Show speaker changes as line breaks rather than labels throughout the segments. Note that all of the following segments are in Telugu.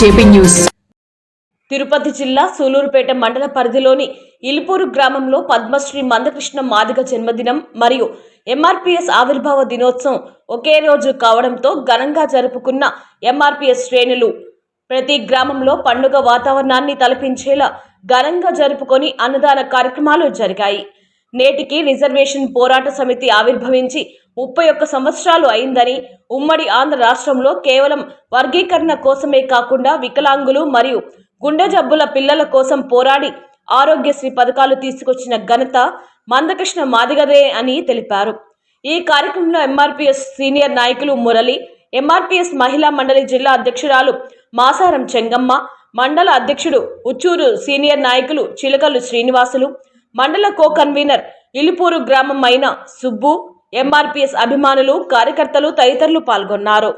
JP news.
తిరుపతి జిల్లా సూలూరుపేట మండల పరిధిలోని ఇల్పూరు గ్రామంలో పద్మశ్రీ మందకృష్ణ మాదిగ జన్మదినం మరియు ఎంఆర్పిఎస్ ఆవిర్భావ దినోత్సవం ఒకే రోజు కావడంతో ఘనంగా జరుపుకున్న ఎంఆర్పిఎస్ శ్రేణులు ప్రతి గ్రామంలో పండుగ వాతావరణాన్ని తలపించేలా ఘనంగా జరుపుకొని అన్నదాన కార్యక్రమాలు జరిగాయి. నేటికి రిజర్వేషన్ పోరాట సమితి ఆవిర్భవించి ముప్పై ఒక్క సంవత్సరాలు అయిందని ఉమ్మడి ఆంధ్ర రాష్ట్రంలో కేవలం వర్గీకరణ కోసమే కాకుండా వికలాంగులు మరియు గుండె జబ్బుల పిల్లల కోసం పోరాడి ఆరోగ్యశ్రీ పథకాలు తీసుకొచ్చిన ఘనత మందకృష్ణ మాదిగదే అని తెలిపారు. ఈ కార్యక్రమంలో ఎంఆర్పిఎస్ సీనియర్ నాయకులు మురళి ఎంఆర్పిఎస్ మహిళా మండలి జిల్లా అధ్యక్షురాలు మాసారం చెంగమ్మ మండల అధ్యక్షుడు ఉచ్చూరు సీనియర్ నాయకులు చిలకలు శ్రీనివాసులు మండల కో కన్వీనర్ ఇలిపూరు గ్రామం అయిన సుబ్బు ఎంఆర్పిఎస్ అభిమానులు కార్యకర్తలు తదితరులు పాల్గొన్నారు.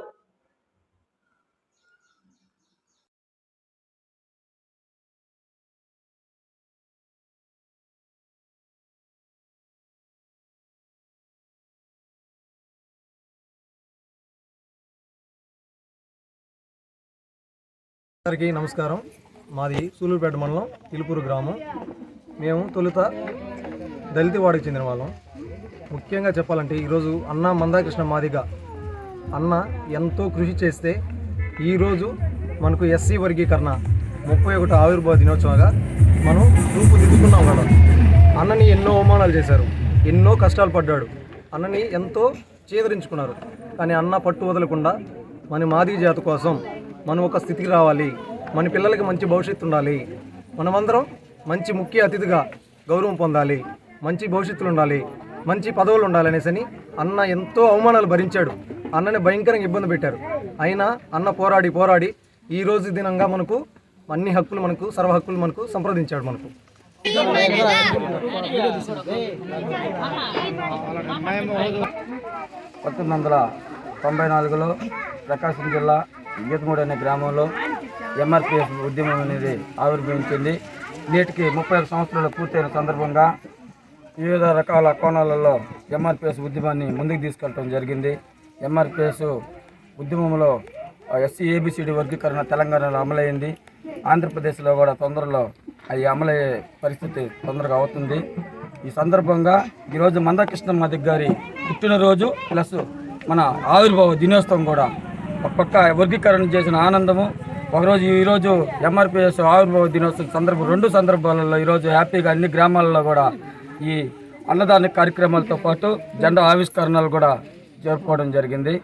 అందరికీ నమస్కారం. మాది సూలూరుపేట మండలం ఇలుపూరు గ్రామం. మేము తొలుత దళిత వాడికి చెందిన వాళ్ళం. ముఖ్యంగా చెప్పాలంటే ఈరోజు అన్న మందాకృష్ణ మాదిగ అన్న ఎంతో కృషి చేస్తే ఈరోజు మనకు ఎస్సీ వర్గీకరణ ముప్పై ఒకటి ఆవిర్భావ దినోత్సవంగా మనం రూపుదిద్దుకున్నాం కదా. అన్నని ఎన్నో అవమానాలు చేశారు ఎన్నో కష్టాలు పడ్డాడు. అన్నని ఎంతో చేదరించుకున్నారు. కానీ అన్న పట్టు వదలకుండా మన మాదిగ జాతి కోసం మనం ఒక స్థితికి రావాలి. మన పిల్లలకి మంచి భవిష్యత్తు ఉండాలి. మనమందరం మంచి ముఖ్య అతిథిగా గౌరవం పొందాలి మంచి భవిష్యత్తులు ఉండాలి మంచి పదవులు ఉండాలి అనేసి అని అన్న ఎంతో అవమానాలు భరించాడు. అన్నని భయంకరంగా ఇబ్బంది పెట్టారు. అయినా అన్న పోరాడి పోరాడి ఈ రోజు దినంగా మనకు అన్ని హక్కులు మనకు సర్వ హక్కులు మనకు సంప్రదించాడు మనకు.
పంతొమ్మిది వందల తొంభై నాలుగులో ప్రకాశం జిల్లా గీతమూడి అనే గ్రామంలో ఎంఆర్పిఎస్ ఉద్యమం అనేది ఆవిర్భవించింది. నేటికి ముప్పై ఒక సంవత్సరాలు పూర్తయిన సందర్భంగా వివిధ రకాల కోణాలలో ఎంఆర్పిఎస్ ఉద్యమాన్ని ముందుకు తీసుకెళ్ళడం జరిగింది. ఎంఆర్పిఎస్ ఉద్యమంలో ఎస్సీ ఏబిసిడి వర్గీకరణ తెలంగాణలో అమలైంది. ఆంధ్రప్రదేశ్లో కూడా తొందరలో అవి అమలయ్యే పరిస్థితి తొందరగా అవుతుంది. ఈ సందర్భంగా ఈరోజు మందకృష్ణ మాదిక్ గారి పుట్టినరోజు ప్లస్ మన ఆవిర్భావ దినోత్సవం కూడా ఒక పక్క వర్గీకరణ చేసిన ఆనందము ఒకరోజు ఈరోజు ఎంఆర్పిఎస్ ఆవిర్భావ దినోత్సవం సందర్భం రెండు సందర్భాలలో ఈరోజు హ్యాపీగా అన్ని గ్రామాలలో కూడా ఈ అన్నదాన కార్యక్రమాలతో పాటు జెండా ఆవిష్కరణలు కూడా జరుపుకోవడం జరిగింది.